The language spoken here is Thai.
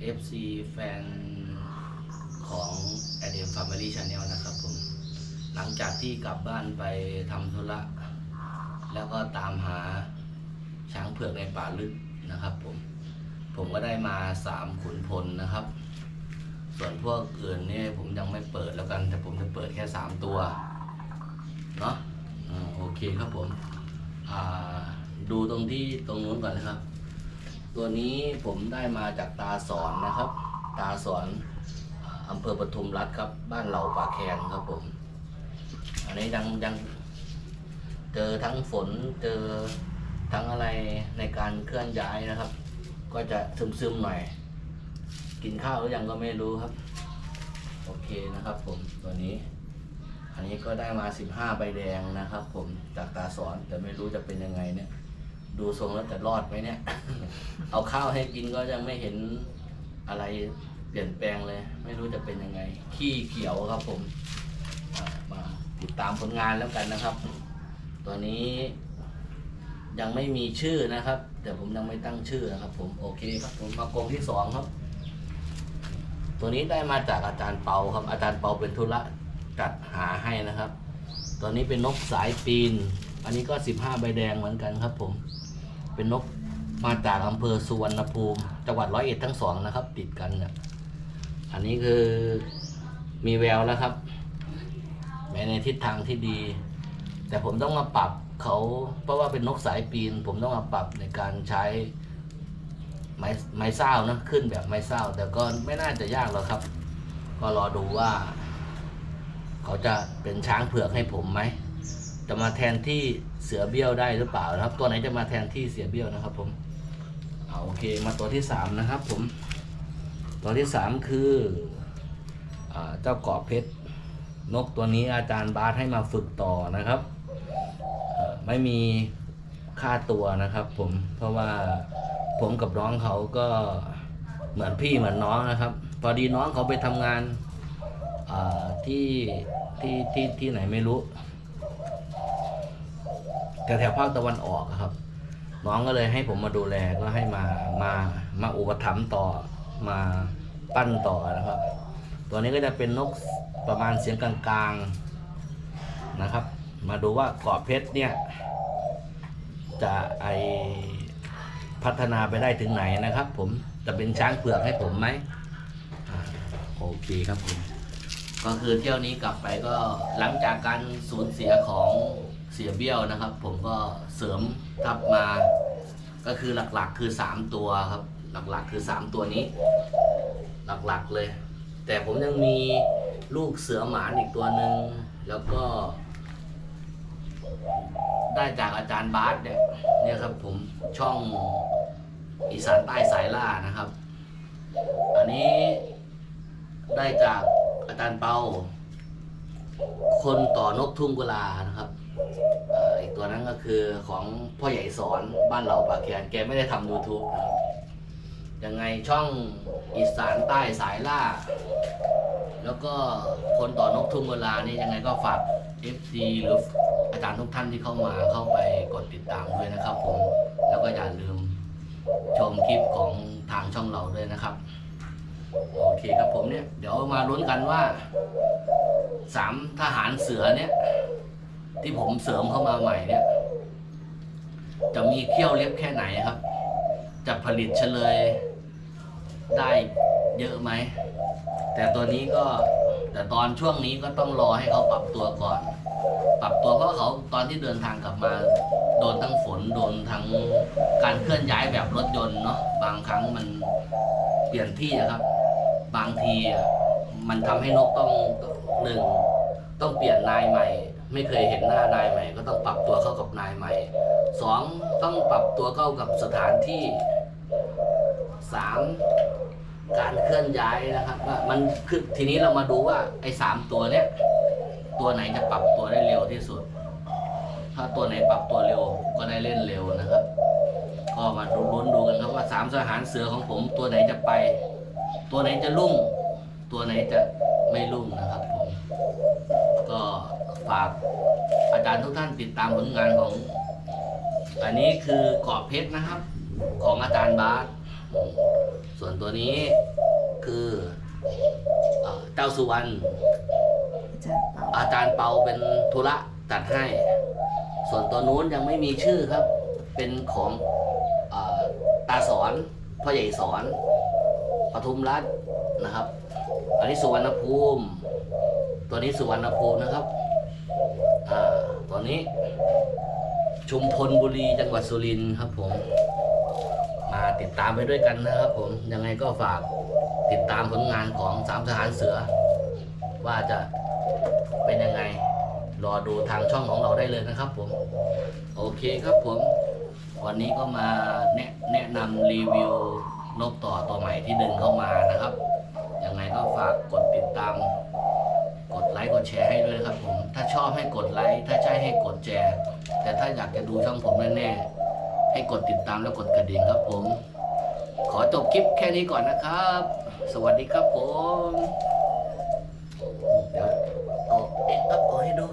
เอฟซีแฟนของแอดเดมฟาร์มารี่ชาแนลนะครับผม หลังจากที่กลับบ้านไปทำธุระ แล้วก็ตามหาช้างเผือกในป่าลึกนะครับผม ผมก็ได้มาสามขุนพลนะครับ ส่วนพวกอื่นเนี่ยผมยังไม่เปิดแล้วกัน แต่ผมจะเปิดแค่สามตัว เนาะโอเคครับผม ดูตรงที่ตรงนู้นก่อนนะครับ ตัวนี้ผมได้มาจากตาสอนนะครับ ตาสอนอำเภอปทุมรัฐครับ บ้านเหล่าป่าแคนครับผม อันนี้ยังยังเจอทั้งฝนเจอทั้งอะไรในการเคลื่อนย้ายนะครับ ก็จะซึมๆหน่อย กินข้าวหรือยังก็ไม่รู้ครับ โอเคนะครับผมตัวนี้ อันนี้ก็ได้มาสิบห้าใบแดงนะครับ ผมจากตาสอนแต่ไม่รู้จะเป็นยังไงเนี่ย ดูทรงแล้วจะรอดไหมเนี่ย เอาข้าวให้กินก็ยังไม่เห็นอะไรเปลี่ยนแปลงเลย ไม่รู้จะเป็นยังไง ขี้เขียวครับผมอ่ามาติดตามผลงานแล้วกันนะครับ ตัวนี้ยังไม่มีชื่อนะครับ แต่ผมยังไม่ตั้งชื่อนะครับ ผมโอเคครับผมมากรงที่สองครับ ตัวนี้ได้มาจากอาจารย์เปาครับ อาจารย์เปาเป็นธุระจัดหาให้นะครับ ตัวนี้เป็นนกสายปีน อันนี้ก็ 15 ใบแดงเหมือนกันครับผม เป็นนกมาจากอำเภอสุวรรณภูมิ จังหวัดร้อยเอ็ดทั้งสองนะครับ ติดกันนี่ยอันนี้คือมีแววแล้วครับไปในทิศทางที่ดี แต่ผมต้องมาปรับเขาเพราะว่าเป็นนกสายปีน ผมต้องมาปรับในการใช้ไม้ไม้เศร้านะขึ้นแบบไม้เศร้า แต่ก็ไม่น่าจะยากหรอกครับ ก็รอดูว่า เขาจะเป็นช้างเผือกให้ผมไหม จะมาแทนที่เสือเบี้ยวได้หรือเปล่านะครับ ตัวไหนจะมาแทนที่เสือเบี้ยวนะครับ ผมเอาโอเคมาตัวที่สามนะครับ ผม ตัวที่สามคืออเจ้ากอบเพชรนกตัวนี้อาจารย์บาสให้มาฝึกต่อนะครับไม่มีค่าตัวนะครับ ผมเพราะว่าผมกับน้องเขาก็เหมือนพี่เหมือนน้องนะครับ พอดีน้องเขาไปทำงานที่ที่ที่ที่ไหนไม่รู้ แถวแถวภาคตะวันออกครับ น้องก็เลยให้ผมมาดูแลก็ให้มามามาอุปถัมภ์ต่อมาปั้นต่อนะครับ ตัวนี้ก็จะเป็นนกประมาณเสียงกลางๆนะครับ มาดูว่ากรอบเพชรเนี่ย จะไอพัฒนาไปได้ถึงไหนนะครับ ผมจะเป็นช้างเผือกให้ผมไหมอโอเคครับผมก็คือเที่ยวนี้กลับไปก็หลังจากการสูญเสียของ เสียเบี้ยวนะครับ ผมก็เสริมทับมา ก็คือหลักๆคือ 3 ตัวครับ หลักๆคือ 3 ตัวนี้ หลักๆเลย แต่ผมยังมีลูกเสือหมานอีกตัวหนึ่งแล้วก็ ได้จากอาจารย์บาสเนี่ยเนี่ยครับผมช่องอีสานใต้สายล่านะครับ อันนี้ได้จากอาจารย์เปา คนต่อนกทุ่งกุลานะครับ อีกตัวนั้นก็คือของพ่อใหญ่สอนบ้านเราปากแคนแกไม่ได้ทำ YouTube นะครับยังไงช่องอีสานใต้สายล่า แล้วก็คนต่อนกทุ่งกุลานี่ยังไงก็ฝาก FC หรืออาจารย์ทุกท่านที่เข้ามาเข้าไปกดติดตามด้วยนะครับผม แล้วก็อย่าลืมชมคลิปของทางช่องเราด้วยนะครับ โอเคครับผมเนี่ย เดี๋ยวมาลุ้นกันว่าสามทหารเสือเนี่ย ที่ผมเสริมเข้ามาใหม่เนี่ย จะมีเขี้ยวเล็บแค่ไหนครับ จะผลิตเฉลยได้เยอะไหม แต่ตัวนี้ก็แต่ตอนช่วงนี้ก็ต้องรอให้เขาปรับตัวก่อน ปรับตัวเพราะเขาตอนที่เดินทางกลับมา โดนทั้งฝนโดนทั้งการเคลื่อนย้ายแบบรถยนต์เนาะบางครั้งมันเปลี่ยนที่อะครับ บางทีมันทำให้นกต้องหนึ่งต้องเปลี่ยนนายใหม่ ไม่เคยเห็นหน้านายใหม่ ก็ต้องปรับตัวเข้ากับนายใหม่สองต้องปรับตัวเข้ากับสถานที่สามการเคลื่อนย้ายนะครับว่ามันคือทีนี้เรามาดูว่าไอ้สามตัวเนี้ยตัวไหนจะปรับตัวได้เร็วที่สุด ถ้าตัวไหนปรับตัวเร็วก็ได้เล่นเร็วนะครับ ก็มาดูลุ้นดูกันครับว่าสามทหารเสือของผม ตัวไหนจะไป ตัวไหนจะรุ่ง ตัวไหนจะไม่รุ่งนะครับผมก็ ฝากอาจารย์ทุกท่านติดตามผลงานของ อันนี้คือกรอบเพชรนะครับ ของอาจารย์บาสส่วนตัวนี้คือเอ่อเจ้าสุวรรณจารย์เปาอาจารย์เปาเป็นธุระตัดให้ ส่วนตัวนู้นยังไม่มีชื่อครับ เป็นของเออตาสอนพ่อใหญ่สอนปทุมรัฐนะครับ อันนี้สุวรรณภูมิ ตัวนี้สุวรรณภูมินะครับอ่า ตัวนี้ ชุมพลบุรีจังหวัดสุรินทร์ครับผม มาติดตามไปด้วยกันนะครับผม ยังไงก็ฝากติดตามผลงานของสามทหารเสือ ว่าจะเป็นยังไง รอดูทางช่องของเราได้เลยนะครับผม โอเคครับผม วันนี้ก็มาแนะแนะนำรีวิวนกต่อตัวใหม่ที่ดึงเข้ามานะครับ ยังไงก็ฝากกดติดตาม กดไลค์กดแชร์ให้ ชอบให้กดไลค์ถ้าใช่ให้กดแชร์แต่ถ้าอยากจะดูช่องผมแน่ๆให้กดติดตามแล้วกดกระดิ่งครับผม ขอจบคลิปแค่นี้ก่อนนะครับ สวัสดีครับผมเดี๋ยวโอ้เอ๊ะโอ้ให้ดู